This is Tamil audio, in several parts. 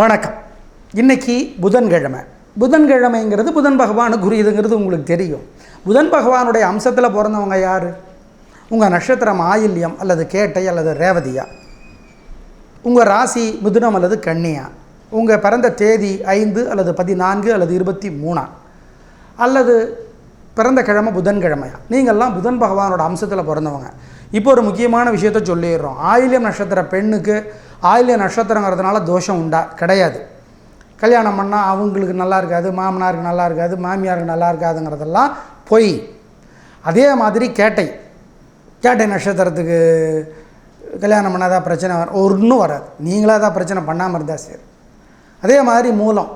வணக்கம். இன்னைக்கு புதன்கிழமை. புதன்கிழமைங்கிறது புதன் பகவானுக்கு உரியதுங்கிறது உங்களுக்கு தெரியும். புதன் பகவானுடைய அம்சத்தில் பிறந்தவங்க யார்? உங்கள் நட்சத்திரம் ஆயில்யம் அல்லது கேட்டை அல்லது ரேவதியா? உங்கள் ராசி மிதுனம் அல்லது கன்னியா? உங்கள் பிறந்த தேதி ஐந்து அல்லது பதினான்கு அல்லது இருபத்தி மூணா? அல்லது பிறந்த கிழமை புதன்கிழமையா? நீங்கள்லாம் புதன் பகவானோட அம்சத்தில் பிறந்தவங்க. இப்போ ஒரு முக்கியமான விஷயத்த சொல்லிடுறோம். ஆயில்யம் நட்சத்திர பெண்ணுக்கு ஆயில்ய நட்சத்திரங்கிறதுனால தோஷம் உண்டா? கிடையாது. கல்யாணம் பண்ணால் அவங்களுக்கு நல்லா இருக்காது மாமனாருக்கு நல்லா இருக்காது மாமியாருக்கு நல்லா இருக்காதுங்கிறதெல்லாம் பொய். அதே மாதிரி கேட்டை. கேட்டை நட்சத்திரத்துக்கு கல்யாணம் பண்ணால் தான் பிரச்சனை வரும் ஒன்றும் வராது. நீங்களாக தான் பிரச்சனை பண்ணாமல் இருந்தால் சரி. அதே மாதிரி மூலம்.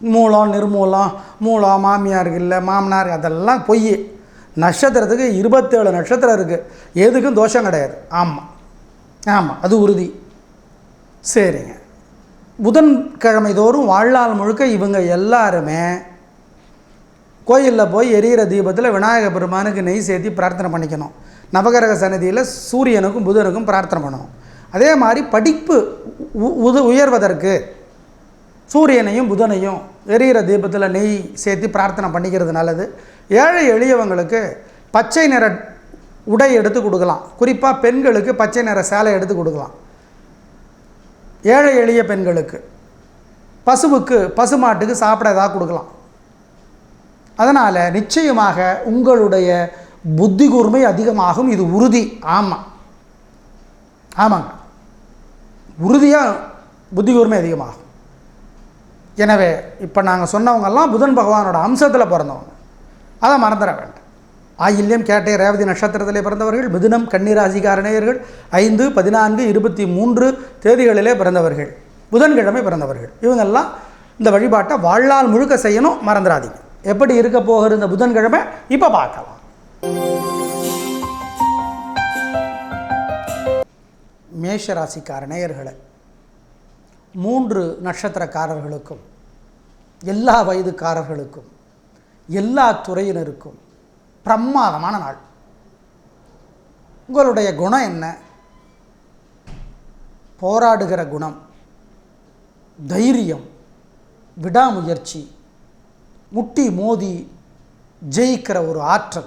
மூலம் நிர்மூலம் மூலம் மாமியாருக்கு இல்லை மாமனார் அதெல்லாம் பொய். நட்சத்திரத்துக்கு இருபத்தேழு நட்சத்திரம் இருக்குது எதுக்கும் தோஷம் கிடையாது. ஆமாம் ஆமாம் அது உறுதி. சரிங்க. புதன்கிழமை தோறும் வாழ்நாள் முழுக்க இவங்க எல்லாருமே கோயிலில் போய் எரியிற தீபத்தில் விநாயக பெருமானுக்கு நெய் சேர்த்தி பிரார்த்தனை பண்ணிக்கணும். நவகிரக சன்னதியில் சூரியனுக்கும் புதனுக்கும் பிரார்த்தனை பண்ணணும். அதே மாதிரி படிப்பு உ- உது உயர்வதற்கு சூரியனையும் புதனையும் எரியிற தீபத்தில் நெய் சேர்த்து பிரார்த்தனை பண்ணிக்கிறது நல்லது. ஏழை எளியவங்களுக்கு பச்சை நிற உடை எடுத்து கொடுக்கலாம். குறிப்பாக பெண்களுக்கு பச்சை நிற சேலை எடுத்து கொடுக்கலாம். ஏழை எளிய பெண்களுக்கு பசுவுக்கு பசுமாட்டுக்கு சாப்பிட ஏதாவது கொடுக்கலாம். அதனால் நிச்சயமாக உங்களுடைய புத்தி கூர்மை அதிகமாகும். இது உறுதி. ஆமாம் ஆமாங்க. உறுதியாக புத்தி கூர்மை அதிகமாகும். எனவே இப்போ நாங்கள் சொன்னவங்கெல்லாம் புதன் பகவானோட அம்சத்தில் பிறந்தவங்க. அதை மறந்துட வேண்டாம். ஆயில்யம் கேட்டை ரேவதி நட்சத்திரத்திலே பிறந்தவர்கள் மிதுனம் கன்னிராசிகாரணியர்கள் ஐந்து பதினான்கு இருபத்தி மூன்று தேதிகளிலே பிறந்தவர்கள் புதன்கிழமை பிறந்தவர்கள். இவங்கெல்லாம் இந்த வழிபாட்டை வாழ்நாள் முழுக்க செய்யணும் மறந்துடாதீங்க எப்படி இருக்க போகிற இந்த புதன்கிழமை? இப்போ பார்க்கலாம். மேஷராசிக்கார நேயர்களை மூன்று நட்சத்திரக்காரர்களுக்கும் எல்லா வயதுக்காரர்களுக்கும் எல்லா துறையினருக்கும் பிரமாதமான நாள். உங்களுடைய குணம் என்ன? போராடுகிற குணம் தைரியம் விடாமுயற்சி முட்டி மோதி ஜெயிக்கிற ஒரு ஆற்றல்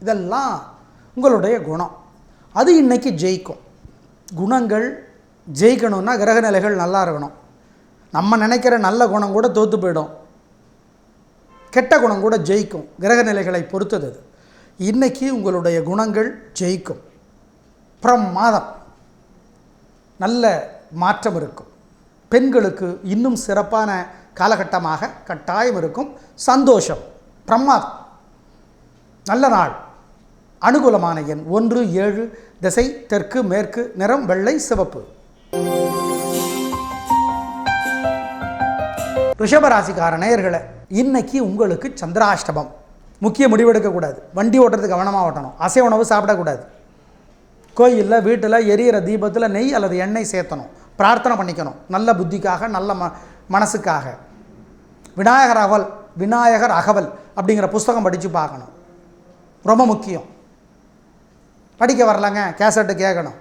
இதெல்லாம் உங்களுடைய குணம். அது இன்னைக்கு ஜெயிக்கும். குணங்கள் ஜெயிக்கணும்னா கிரக நிலைகள் நல்லா இருக்கணும். நம்ம நினைக்கிற நல்ல குணம் கூட தோற்று போயிடும். கெட்ட குணம் கூட ஜெயிக்கும். கிரக நிலைகளை பொறுத்தது இன்றைக்கி இன்னைக்கு உங்களுடைய குணங்கள் ஜெயிக்கும். பிரமாதம் நல்ல மாற்றம் இருக்கும். பெண்களுக்கு இன்னும் சிறப்பான காலகட்டமாக கட்டாயம் இருக்கும். சந்தோஷம். பிரமாதம் நல்ல நாள். அனுகூலமான எண் ஒன்று ஏழு திசை தெற்கு மேற்கு நிறம் வெள்ளை சிவப்பு. ரிஷபராசிக்கார நேயர்களை இன்னைக்கு உங்களுக்கு சந்திராஷ்டமம். முக்கிய முடிவு எடுக்கக்கூடாது. வண்டி ஓட்டுறது கவனமாக ஓட்டணும். அசை உணவு சாப்பிடக்கூடாது. கோயிலில் வீட்டில் எரியிற தீபத்தில் நெய் அல்லது எண்ணெய் சேர்த்தணும். பிரார்த்தனை பண்ணிக்கணும். நல்ல புத்திக்காக நல்ல ம மனசுக்காக. விநாயகர் அகவல் விநாயகர் அகவல் அப்படிங்கிற புஸ்தகம் படித்து பார்க்கணும். ரொம்ப முக்கியம். படிக்க வரலங்க கேசட்டு கேட்கணும்.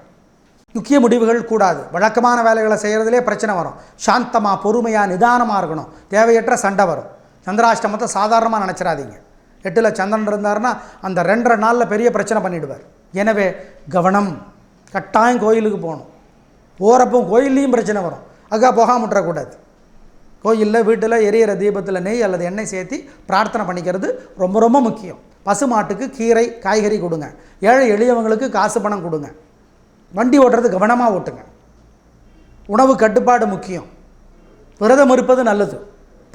முக்கிய முடிவுகள் கூடாது. வழக்கமான வேலைகளை செய்கிறதுலே பிரச்சனை வரும். சாந்தமாக பொறுமையாக நிதானமாக இருக்கணும். தேவையற்ற சண்டை வரும். சந்திராஷ்டமத்தை சாதாரணமாக நினச்சிடாதீங்க எட்டில் சந்திரன் இருந்தாருன்னா அந்த ரெண்டரை நாளில் பெரிய பிரச்சனை பண்ணிடுவார். எனவே கவனம் கட்டாயம் கோயிலுக்கு போகணும். போகிறப்போ கோயில்லையும் பிரச்சனை வரும். அக்கா போகாம விட்டுறக்கூடாது. கோயிலில் வீட்டில் எரியிற தீபத்தில் நெய் அல்லது எண்ணெய் சேர்த்தி பிரார்த்தனை பண்ணிக்கிறது ரொம்ப ரொம்ப முக்கியம். பசு மாட்டுக்கு கீரை காய்கறி கொடுங்க. ஏழை எளியவங்களுக்கு காசு பணம் கொடுங்க. வண்டி ஓட்டுறது கவனமாக ஓட்டுங்க. உணவு கட்டுப்பாடு முக்கியம். விரதம் இருப்பது நல்லது.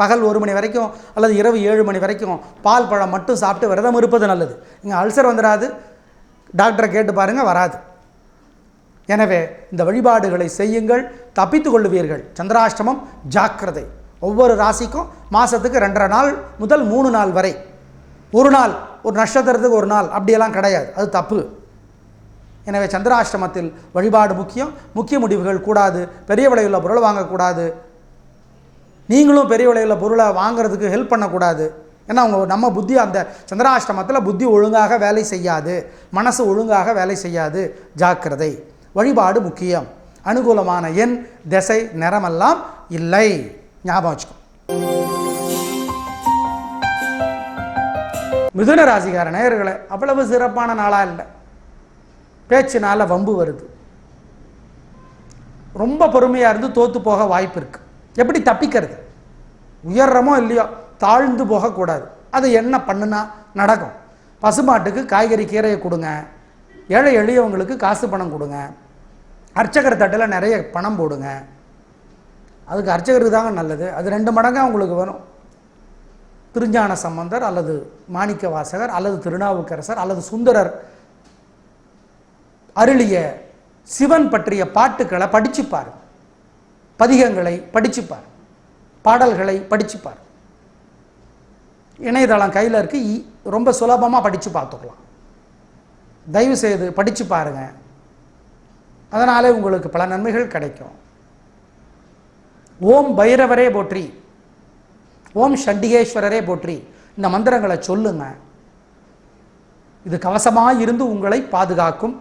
பகல் ஒரு மணி வரைக்கும் அல்லது இரவு ஏழு மணி வரைக்கும் பால் பழம் மட்டும் சாப்பிட்டு விரதம் இருப்பது நல்லது. இங்கே அல்சர் வந்துடாது டாக்டரை கேட்டு பாருங்கள் வராது. எனவே இந்த வழிபாடுகளை செய்யுங்கள் தப்பித்து கொள்ளுவீர்கள். சந்திராஷ்டமம் ஜாக்கிரதை. ஒவ்வொரு ராசிக்கும் மாதத்துக்கு ரெண்டரை நாள் முதல் மூணு நாள் வரை. ஒரு நாள் ஒரு நட்சத்திரத்துக்கு ஒரு நாள் அப்படியெல்லாம் கிடையாது. அது தப்பு. எனவே சந்திராஷ்டமத்தில் வழிபாடு முக்கியம். முக்கிய முடிவுகள் கூடாது. பெரிய விலையுள்ள பொருள் வாங்கக்கூடாது. நீங்களும் பெரிய விலையில் பொருளை வாங்குறதுக்கு ஹெல்ப் பண்ணக்கூடாது. ஏன்னா அவங்க நம்ம புத்தி அந்த சந்திராஷ்டமத்தில் புத்தி ஒழுங்காக வேலை செய்யாது. மனசு ஒழுங்காக வேலை செய்யாது. ஜாக்கிரதை. வழிபாடு முக்கியம். அனுகூலமான எண் திசை நிறமெல்லாம் இல்லை. ஞாபகம் வச்சுக்கோ. மிதுன ராசிக்கார நேயர்களை அவ்வளவு சிறப்பான நாளாக இல்லை. பேச்சினால வம்பு வருது. ரொம்ப பொறுமையாக இருந்து தோற்று போக வாய்ப்பு இருக்குது எப்படி தப்பிக்கிறது? உயர்றமோ இல்லையோ தாழ்ந்து போகக்கூடாது. அது என்ன பண்ணுனா நடக்கும். பசுமாட்டுக்கு காய்கறி கீரையை கொடுங்க. ஏழை எளியவங்களுக்கு காசு பணம் கொடுங்க. அர்ச்சகர் தட்டில் நிறைய பணம் போடுங்க. அதுக்கு அர்ச்சகருக்கு தாங்க நல்லது. அது ரெண்டு மடங்காக உங்களுக்கு வரும். திருஞான சம்பந்தர் அல்லது மாணிக்க வாசகர் அல்லது திருநாவுக்கரசர் அல்லது சுந்தரர் அருளிய சிவன் பற்றிய பாட்டுக்களை படிச்சுப்பார். பதிகங்களை படிச்சுப்பார். பாடல்களை படிச்சுப்பார். இணையதளம் கையில் இருக்கு. இ- ரொம்ப சுலபமாக படித்து பார்த்துக்கலாம். தயவு செய்து படித்து பாருங்க. அதனாலே உங்களுக்கு பல நன்மைகள் கிடைக்கும். ஓம் பைரவரே போற்றி. ஓம் சண்டிகேஸ்வரரே போற்றி. இந்த மந்திரங்களை சொல்லுங்க. இது கவசமாக இருந்து உங்களை பாதுகாக்கும்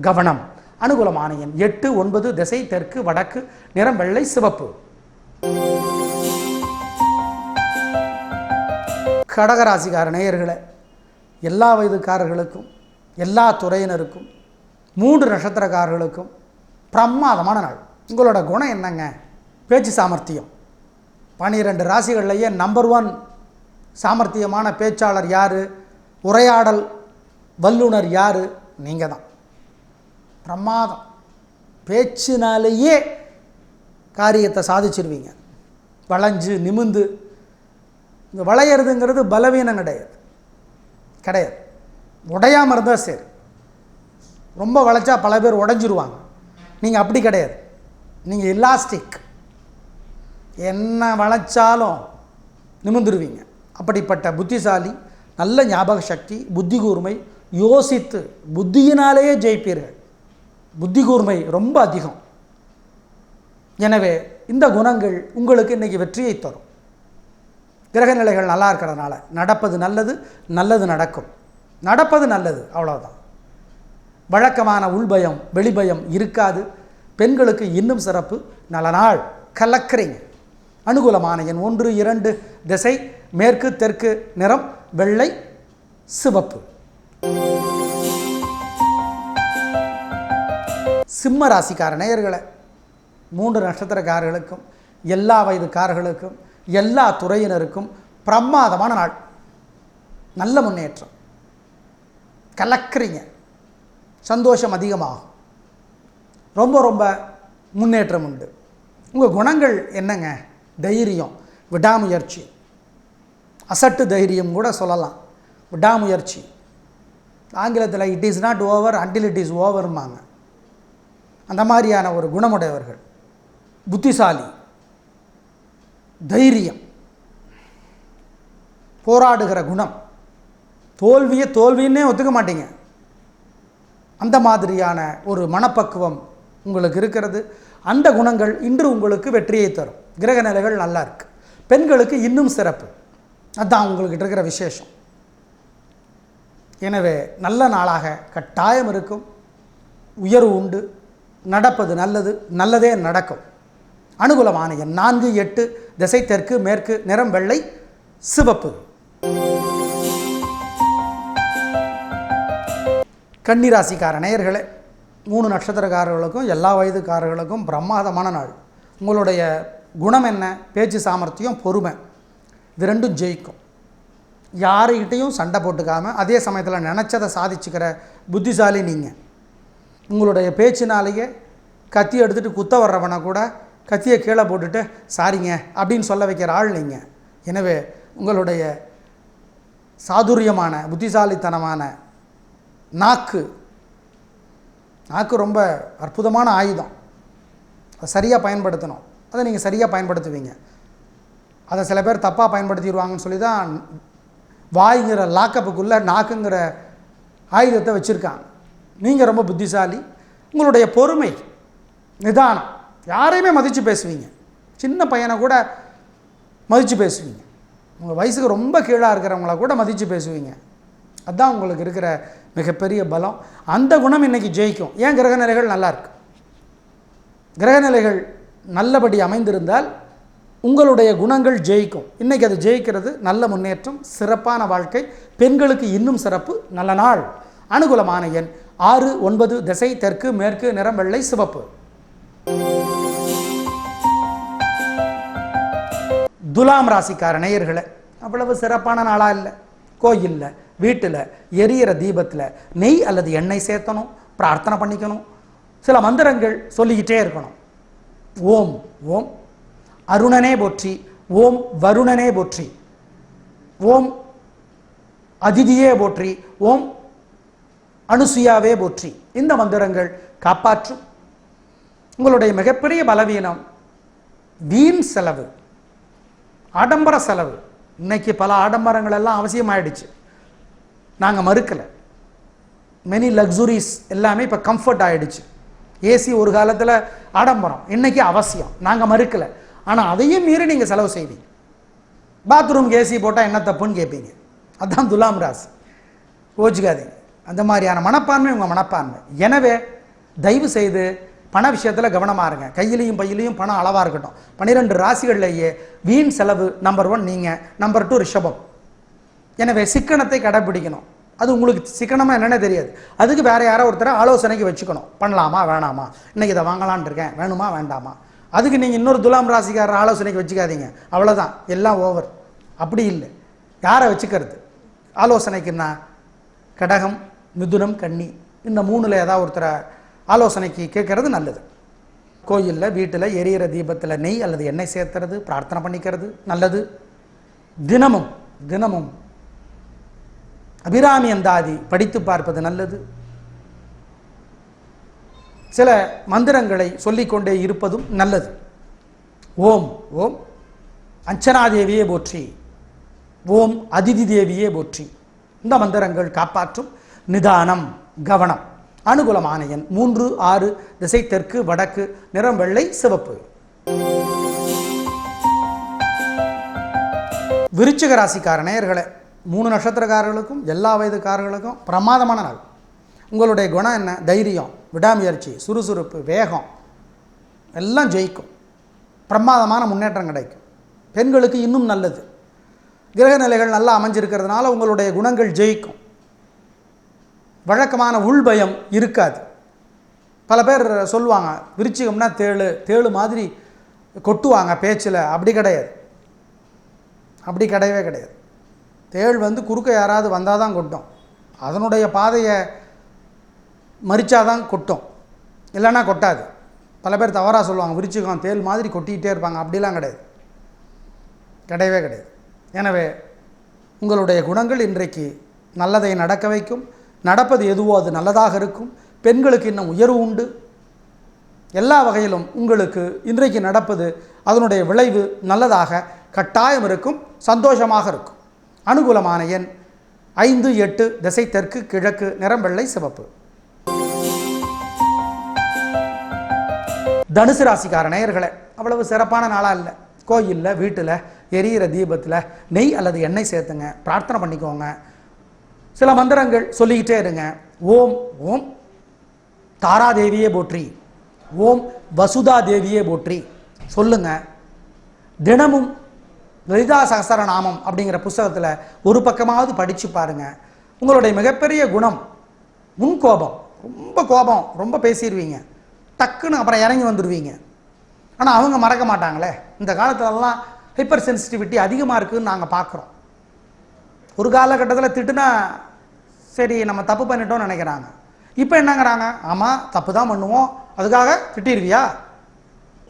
கவனம். அனுகூலமான எண் எட்டு ஒன்பது திசை தெற்கு வடக்கு நிறம் வெள்ளை சிவப்பு. கடகராசிக்கார நேயர்களை எல்லா வயதுக்காரர்களுக்கும் எல்லா துறையினருக்கும் மூன்று நட்சத்திரக்காரர்களுக்கும் பிரமாதமான நாள். உங்களோட குணம் என்னங்க? பேச்சு சாமர்த்தியம். பன்னிரெண்டு ராசிகள்லையே நம்பர் ஒன் சாமர்த்தியமான பேச்சாளர் யார்? உரையாடல் வல்லுனர் யார்? நீங்கள் தான் பிரமாதம். பேச்சினாலேயே காரியத்தை சாதிச்சிருவீங்க. வளைஞ்சு நிமிந்து. இந்த வளையிறதுங்கிறது பலவீனம் கிடையாது. கிடையாது. உடையாமல் இருந்தால் சரி. ரொம்ப வளைச்சா பல பேர் உடைஞ்சிருவாங்க. நீங்கள் அப்படி கிடையாது. நீங்கள் எலாஸ்டிக் என்ன வளைச்சாலும் நிமிந்துருவீங்க அப்படிப்பட்ட புத்திசாலி நல்ல ஞாபக சக்தி புத்தி கூர்மை யோசித்து புத்தியினாலேயே ஜெயிப்பீர்கள். புத்தி கூர்மை ரொம்ப அதிகம். எனவே இந்த குணங்கள் உங்களுக்கு இன்றைக்கி வெற்றியை தரும். கிரகநிலைகள் நல்லா இருக்கிறதுனால நடப்பது நல்லது நல்லது நடக்கும். நடப்பது நல்லது அவ்வளோதான் வழக்கமான உள்பயம் வெளிபயம் இருக்காது. பெண்களுக்கு இன்னும் சிறப்பு நல்ல நாள் கலக்கிறீங்க அனுகூலமான எண் ஒன்று இரண்டு திசை மேற்கு தெற்கு நிறம் வெள்ளை சிவப்பு. சிம்ம ராசிக்கார நேயர்களை மூன்று நட்சத்திரக்காரர்களுக்கும் எல்லா வயதுக்காரர்களுக்கும் எல்லா துறையினருக்கும் பிரமாதமான நாள். நல்ல முன்னேற்றம். கலக்கிறீங்க. சந்தோஷம் அதிகமாகும். ரொம்ப ரொம்ப முன்னேற்றம் உண்டு. உங்கள் குணங்கள் என்னங்க? தைரியம் விடாமுயற்சி. அசட்டு தைரியம் கூட சொல்லலாம். விடாமுயற்சி. ஆங்கிலத்தில் it is not over until it is ஓவர்மாங்க அந்த மாதிரியான ஒரு குணமுடையவர்கள். புத்திசாலி. தைரியம். போராடுகிற குணம். தோல்வியை தோல்வின்னே ஒத்துக்க மாட்டீங்க. அந்த மாதிரியான ஒரு மனப்பக்குவம் உங்களுக்கு இருக்கிறது. அந்த குணங்கள் இன்று உங்களுக்கு வெற்றியை தரும். கிரக நிலைகள் நல்லா இருக்குது பெண்களுக்கு இன்னும் சிறப்பு. அதுதான் உங்கள்கிட்ட இருக்கிற விசேஷம். எனவே நல்ல நாளாக கட்டாயம் இருக்கும். உயர்வு உண்டு. நடப்பது நல்லது நல்லதே நடக்கும். அனுகூலமான எண் நான்கு எட்டு திசை தெற்கு மேற்கு நிறம் வெள்ளை சிவப்பு. கன்னிராசிக்கார நேயர்களே மூணு நட்சத்திரக்காரர்களுக்கும் எல்லா வயதுக்காரர்களுக்கும் பிரமாதமான நாள். உங்களுடைய குணம் என்ன பேச்சு சாமர்த்தியம் பொறுமை இது ரெண்டும் ஜெயிக்கும். யாருக்கிட்டையும் சண்டை போட்டுக்காமல் அதே சமயத்தில் நினச்சதை சாதிச்சுக்கிற புத்திசாலி நீங்கள் உங்களுடைய பேச்சினாலேயே கத்தி எடுத்துகிட்டு குத்த வர்றவனை கூட கத்தியை கீழே போட்டுட்டு சாரிங்க அப்படின்னு சொல்ல வைக்கிற ஆள் நீங்கள் எனவே உங்களுடைய சாதுரியமான புத்திசாலித்தனமான நாக்கு நாக்கு ரொம்ப அற்புதமான ஆயுதம். அதை சரியாக பயன்படுத்தணும். அதை நீங்கள் சரியாக பயன்படுத்துவீங்க. அதை சில பேர் தப்பாக பயன்படுத்திடுவாங்கன்னு சொல்லி தான் வாய்ங்கிற லாக்கப்புக்குள்ளே நாக்குங்கிற ஆயுதத்தை வச்சுருக்காங்க. நீங்கள் ரொம்ப புத்திசாலி உங்களுடைய பொறுமை நிதானம் யாரையுமே மதித்து பேசுவீங்க. சின்ன பையனை கூட மதித்து பேசுவீங்க. உங்கள் வயசுக்கு ரொம்ப கீழாக இருக்கிறவங்கள கூட மதித்து பேசுவீங்க. அதுதான் உங்களுக்கு இருக்கிற மிகப்பெரிய பலம். அந்த குணம் இன்னைக்கு ஜெயிக்கும். ஏன் கிரகநிலைகள் நல்லாயிருக்கு கிரகநிலைகள் நல்லபடி அமைந்திருந்தால் உங்களுடைய குணங்கள் ஜெயிக்கும். இன்றைக்கி அது ஜெயிக்கிறது நல்ல முன்னேற்றம் சிறப்பான வாழ்க்கை பெண்களுக்கு இன்னும் சிறப்பு நல்ல நாள். அனுகூலமான எண் ஆறு ஒன்பது திசை தெற்கு மேற்கு நிறம் வெள்ளை சிவப்பு. துலாம் ராசிக்கார நேயர்களை அவ்வளவு சிறப்பான நாளாக இல்லை. கோயிலில் வீட்டில் எரியிற தீபத்தில் நெய் அல்லது எண்ணெய் சேர்த்தணும் பிரார்த்தனை பண்ணிக்கணும். சில மந்திரங்கள் சொல்லிக்கிட்டே இருக்கணும். ஓம் ஓம். அருணனே போற்றி ஓம் வருணனே போற்றி. ஓம் அதிதியே போற்றி ஓம் அனுசுயாவே போற்றி. இந்த மந்திரங்கள் காப்பாற்றும். உங்களுடைய மிகப்பெரிய பலவீனம் வீண் செலவு ஆடம்பர செலவு. இன்னைக்கு பல ஆடம்பரங்கள் எல்லாம் அவசியமாயிடுச்சு. நாங்கள் மறுக்கலை. மெனி லக்ஸுரிஸ் எல்லாமே இப்போ கம்ஃபர்ட் ஆயிடுச்சு. ஏசி ஒரு காலத்தில் ஆடம்பரம் இன்னைக்கு அவசியம். நாங்கள் மறுக்கலை. ஆனால் அதையும் மீறி நீங்கள் செலவு செய்வீங்க. பாத்ரூம்க்கு ஏசி போட்டால் என்ன தப்புன்னு கேட்பீங்க அதான் துலாம் ராசி. யோசிக்காதீங்க அந்த மாதிரியான மனப்பான்மை உங்கள் மனப்பான்மை. எனவே தயவு செய்து பண விஷயத்தில் கவனமாக இருங்க. கையிலையும் பையிலையும் பணம் அளவாக இருக்கட்டும். பன்னிரெண்டு ராசிகள்லேயே வீண் செலவு நம்பர் ஒன் நீங்கள் நம்பர் டூ ரிஷபம். எனவே சிக்கனத்தை கடைப்பிடிக்கணும் அது உங்களுக்கு சிக்கனமாக என்னென்ன தெரியாது. அதுக்கு வேறு யாரோ ஒருத்தரை ஆலோசனைக்கு வச்சுக்கணும். பண்ணலாமா வேணாமா? இன்றைக்கி இதை வாங்கலான் இருக்கேன். வேணுமா வேண்டாமா? அதுக்கு நீங்கள் இன்னொரு துலாம் ராசிக்காரர் ஆலோசனைக்கு வச்சுக்காதீங்க. அவ்வளோதான் எல்லாம் ஓவர் அப்படி இல்லை. யாரை வச்சுக்கிறது? ஆலோசனைக்குன்னா கடகம் மிதுனம் கன்னி இந்த மூணில் ஏதாவது ஒருத்தரை ஆலோசனைக்கு கேட்கறது நல்லது. கோயிலில் வீட்டில் எரியிற தீபத்தில் நெய் அல்லது எண்ணெய் சேர்த்துறது பிரார்த்தனை பண்ணிக்கிறது நல்லது. தினமும் தினமும் அபிராமி அந்தாதி படித்து பார்ப்பது நல்லது. சில மந்திரங்களை சொல்லிக்கொண்டே இருப்பதும் நல்லது. ஓம் ஓம். அஞ்சனாதேவியே போற்றி. ஓம் அதிதி தேவியே போற்றி. இந்த மந்திரங்கள் காப்பாற்றும் நிதானம் கவனம். அனுகூலமான எண் மூன்று ஆறு திசை தெற்கு வடக்கு நிறம் வெள்ளை சிவப்பு. விருச்சிக ராசிக்கார நேயர்களே மூணு நட்சத்திரக்காரர்களுக்கும் எல்லா வயதுக்காரர்களுக்கும் பிரமாதமான நாள். உங்களுடைய குணம் என்ன? தைரியம் விடாமுயற்சி சுறுசுறுப்பு வேகம். எல்லாம் ஜெயிக்கும். பிரமாதமான முன்னேற்றம் கிடைக்கும். பெண்களுக்கு இன்னும் நல்லது. கிரக நிலைகள் நல்லா அமைஞ்சிருக்கிறதுனால உங்களுடைய குணங்கள் ஜெயிக்கும். வழக்கமான உள்பயம் இருக்காது. பல பேர் சொல்லுவாங்க விருச்சிகம்னா தேளு தேழு மாதிரி கொட்டுவாங்க பேச்சில். அப்படி கிடையாது. அப்படி கிடையவே கிடையாது. தேள் வந்து குறுக்க யாராவது வந்தால் தான் கொட்டும். அதனுடைய பாதையை மறிச்சாதான் கொட்டும். இல்லைன்னா கொட்டாது. பல பேர் தவறாக சொல்லுவாங்க விரிச்சிகம் தேள் மாதிரி கொட்டிக்கிட்டே இருப்பாங்க. அப்படிலாம் கிடையாது. கிடையவே கிடையாது. எனவே உங்களுடைய குணங்கள் இன்றைக்கு நல்லதை நடக்க வைக்கும். நடப்பது எதுவோ அது நல்லதாக இருக்கும். பெண்களுக்கு இன்னும் உயர்வு உண்டு. எல்லா வகையிலும் உங்களுக்கு இன்றைக்கு நடப்பது அதனுடைய விளைவு நல்லதாக கட்டாயம் இருக்கும் சந்தோஷமாக இருக்கும். அனுகூலமான எண் ஐந்து எட்டு திசை தெற்கு கிழக்கு நிறம் வெள்ளை சிவப்பு. தனுசு ராசிக்கார நேயர்களே அவ்வளவு சிறப்பான நாளாக இல்லை. கோயிலில் வீட்டில் எரியிற தீபத்தில் நெய் அல்லது எண்ணெய் சேர்த்துங்க. பிரார்த்தனை பண்ணிக்கோங்க. சில மந்திரங்கள் சொல்லிக்கிட்டே இருங்க. ஓம் ஓம் தாராதேவியே போற்றி. ஓம் வசுதா தேவியே போற்றி. சொல்லுங்க. தினமும் லலிதா சகசரநாமம் அப்படிங்கிற புஸ்தகத்தில் ஒரு பக்கமாவது படித்து பாருங்க. உங்களுடைய மிகப்பெரிய குணம் முன் கோபம். ரொம்ப கோபம் ரொம்ப பேசிடுவீங்க டக்குன்னு அப்புறம் இறங்கி வந்துடுவீங்க ஆனால் அவங்க மறக்க மாட்டாங்களே. இந்த காலத்துலலாம் ஹைப்பர் சென்சிட்டிவிட்டி அதிகமாக இருக்குதுன்னு நாங்கள் பார்க்குறோம் ஒரு காலகட்டத்தில் திட்டுனா சரி நம்ம தப்பு பண்ணிட்டோம்னு நினைக்கிறாங்க. இப்போ என்னங்கிறாங்க? ஆமாம் தப்பு தான் பண்ணுவோம். அதுக்காக திட்டிடுவியா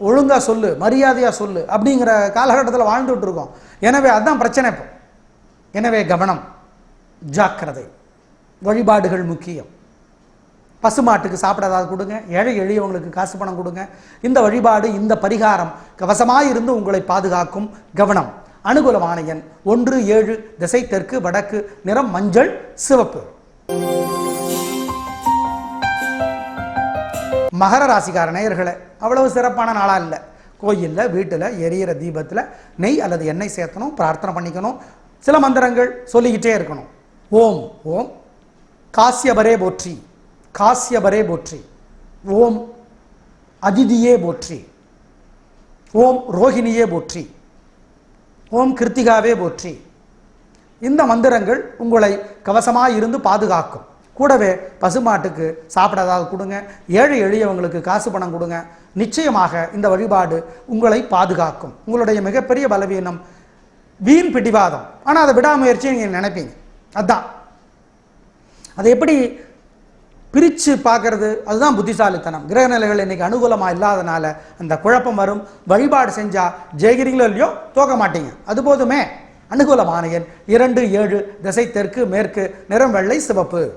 ஒழுங்காக சொல்லு மரியாதையாக சொல்லு அப்படிங்கிற காலகட்டத்தில் வாழ்ந்துட்டு இருக்கோம். எனவே அதுதான் பிரச்சனை இப்போ. எனவே கவனம் ஜாக்கிரதை வழிபாடுகள் முக்கியம். பசுமாட்டுக்கு சாப்பிட ஏதாவது கொடுங்க ஏழை எளியவங்களுக்கு காசு பணம் கொடுங்க. இந்த வழிபாடு இந்த பரிகாரம் கவசமாய் இருந்து உங்களை பாதுகாக்கும் கவனம். அனுகூலமான எண் ஒன்று ஏழு திசை தெற்கு வடக்கு நிறம் மஞ்சள் சிவப்பு. மகர ராசிக்கார நேயர்களை அவ்வளவு சிறப்பான நாளாக இல்லை. கோயிலில் வீட்டில் எரியிற தீபத்தில் நெய் அல்லது எண்ணெய் சேர்த்தணும் பிரார்த்தனை பண்ணிக்கணும் சில மந்திரங்கள் சொல்லிக்கிட்டே இருக்கணும். ஓம் ஓம். காசியபரே போற்றி. காசியபரே போற்றி. ஓம். அதிதியே போற்றி. ஓம் ரோஹிணியே போற்றி. ஓம் கிருத்திகாவே போற்றி. இந்த மந்திரங்கள் உங்களை கவசமாக இருந்து பாதுகாக்கும். கூடவே பசுமாட்டுக்கு சாப்பிட ஏதாவது கொடுங்க. ஏழை எளியவங்களுக்கு காசு பணம் கொடுங்க. நிச்சயமாக இந்த வழிபாடு உங்களை பாதுகாக்கும். உங்களுடைய மிகப்பெரிய பலவீனம் வீண் பிடிவாதம். ஆனால் அதை விடாமுயற்சி நீங்கள் நினைப்பீங்க. அதுதான் அதை எப்படி பிரித்து பார்க்கறது? அதுதான் புத்திசாலித்தனம். கிரக நிலைகள் இன்னைக்கு அனுகூலமாக இல்லாதனால அந்த குழப்பம் வரும். வழிபாடு செஞ்சால் ஜெயிக்கிறீங்களோ இல்லையோ தோக்க மாட்டீங்க. அது போதுமே. அனுகூலமான எண் இரண்டு ஏழு திசை தெற்கு மேற்கு நிறம் வெள்ளை சிவப்பு.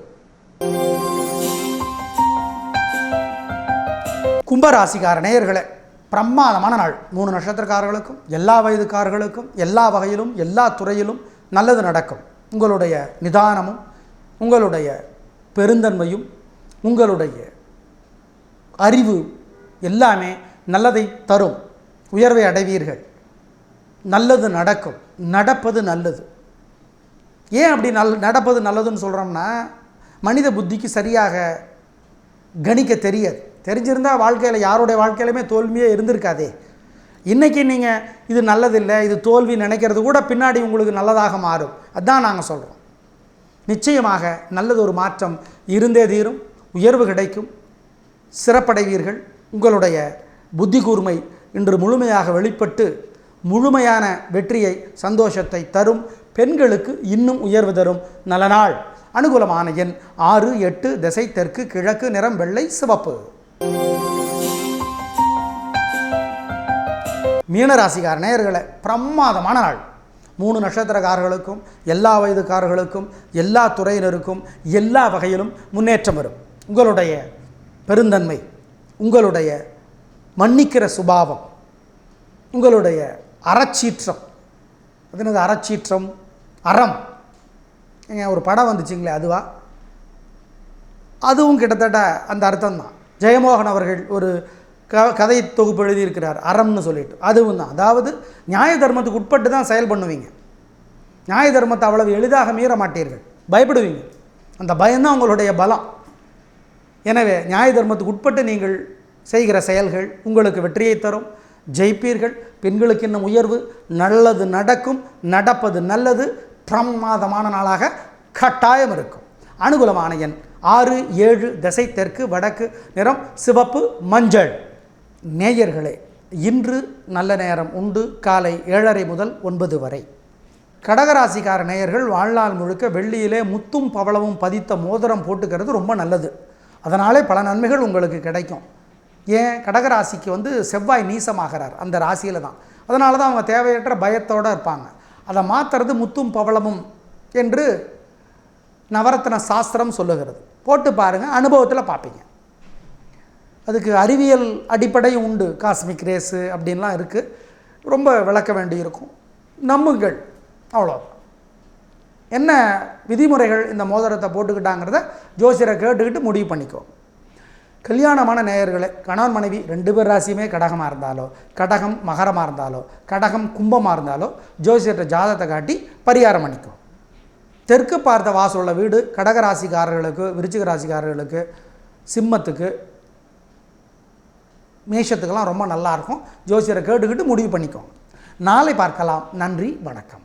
கும்பராசிக்கார நேயர்களே பிரமாதமான நாள். மூணு நட்சத்திரக்காரர்களுக்கும் எல்லா வயதுக்காரர்களுக்கும் எல்லா வகையிலும் எல்லா துறையிலும் நல்லது நடக்கும். உங்களுடைய நிதானமும் உங்களுடைய பெருந்தன்மையும் உங்களுடைய அறிவு எல்லாமே நல்லதை தரும். உயர்வை அடைவீர்கள். நல்லது நடக்கும். நடப்பது நல்லது. ஏன் அப்படி நல் நடப்பது நல்லதுன்னு சொல்கிறோம்னா மனித புத்திக்கு சரியாக கணிக்க தெரியாது. தெரிஞ்சிருந்தால் வாழ்க்கையில் யாருடைய வாழ்க்கையிலுமே தோல்வியே இருந்திருக்காதே. இன்றைக்கி நீங்கள் இது நல்லதில்லை இது தோல்வி நினைக்கிறது கூட பின்னாடி உங்களுக்கு நல்லதாக மாறும். அதான் நாங்கள் சொல்கிறோம் நிச்சயமாக நல்லது ஒரு மாற்றம் இருந்தே தீரும் உயர்வு கிடைக்கும். சிறப்படைவீர்கள். உங்களுடைய புத்தி கூர்மை இன்று முழுமையாக வெளிப்பட்டு முழுமையான வெற்றியை சந்தோஷத்தை தரும் பெண்களுக்கு இன்னும் உயர்வு தரும் நல்ல நாள் அனுகூலமான எண் ஆறு எட்டு திசை தெற்கு கிழக்கு நிறம் வெள்ளை சிவப்பு. மீனராசிக்கார நேயர்களை பிரமாதமான நாள். மூணு நட்சத்திரக்காரர்களுக்கும் எல்லா வயதுக்காரர்களுக்கும் எல்லா துறையினருக்கும் எல்லா வகையிலும் முன்னேற்றம் வரும். உங்களுடைய பெருந்தன்மை உங்களுடைய மன்னிக்கிற சுபாவம் உங்களுடைய அறச்சீற்றம். அது என்னது அறச்சீற்றம் அறம். ஏங்க ஒரு படம் வந்துச்சுங்களே அதுவா? அதுவும் கிட்டத்தட்ட அந்த அர்த்தம் தான் ஜெயமோகன் அவர்கள் ஒரு க கதை தொகுப்பு எழுதியிருக்கிறார் அறம்னு சொல்லிட்டு. அதுவும் தான். அதாவது நியாய தர்மத்துக்கு உட்பட்டு தான் செயல் பண்ணுவீங்க. நியாய தர்மத்தை அவ்வளவு எளிதாக மீற மாட்டீர்கள். பயப்படுவீங்க. அந்த பயம்தான் உங்களுடைய பலம். எனவே நியாய தர்மத்துக்கு உட்பட்டு நீங்கள் செய்கிற செயல்கள் உங்களுக்கு வெற்றியை தரும். ஜெயிப்பீர்கள். பெண்களுக்கு இன்னும் உயர்வு நல்லது நடக்கும் நடப்பது நல்லது. பிரமாதமான நாளாக கட்டாயம் இருக்கும். அனுகூலமான எண் ஆறு ஏழு திசை தெற்கு வடக்கு நிறம் சிவப்பு மஞ்சள். நேயர்களே இன்று நல்ல நேரம் உண்டு. காலை ஏழரை முதல் ஒன்பது வரை. கடகராசிக்கார நேயர்கள் வாழ்நாள் முழுக்க வெள்ளியிலே முத்தும் பவளமும் பதித்த மோதிரம் போட்டுக்கிறது ரொம்ப நல்லது. அதனாலே பல நன்மைகள் உங்களுக்கு கிடைக்கும். ஏன் கடகராசிக்கு வந்து செவ்வாய் நீசமாகிறார்? அந்த ராசியில் தான். அதனால தான் அவங்க தேவையற்ற பயத்தோடு இருப்பாங்க. அதை மாற்றுறது முத்தும் பவளமும் என்று நவரத்ன சாஸ்திரம் சொல்லுகிறது. போட்டு பாருங்கள் அனுபவத்தில் பார்ப்பீங்க. அதுக்கு அறிவியல் அடிப்படையும் உண்டு. காஸ்மிக் ரேஸு அப்படின்லாம் இருக்குது ரொம்ப விளக்க வேண்டியிருக்கும் நம்புங்கள். அவ்வளோ என்ன விதிமுறைகள் இந்த மோதிரத்தை போட்டுக்கிட்டாங்கிறத ஜோசியரை கேட்டுக்கிட்டு முடிவு பண்ணிக்கோ. கல்யாணமான நேயர்களை கணவன் மனைவி ரெண்டு பேர் ராசியுமே கடகமாக இருந்தாலோ கடகம் மகரமாக இருந்தாலோ கடகம் கும்பமாக இருந்தாலோ ஜோசியர்கிட்ட ஜாதத்தை காட்டி பரிகாரம் பண்ணிக்கும் தெற்கு பார்த்த வாசலுள்ள வீடு கடக ராசிக்காரர்களுக்கு விருச்சிக ராசிக்காரர்களுக்கு சிம்மத்துக்கு மேஷத்துக்கெல்லாம் ரொம்ப நல்லாயிருக்கும் ஜோசியரை கேட்டுக்கிட்டு முடிவு பண்ணிக்கோங்க நாளை பார்க்கலாம். நன்றி வணக்கம்.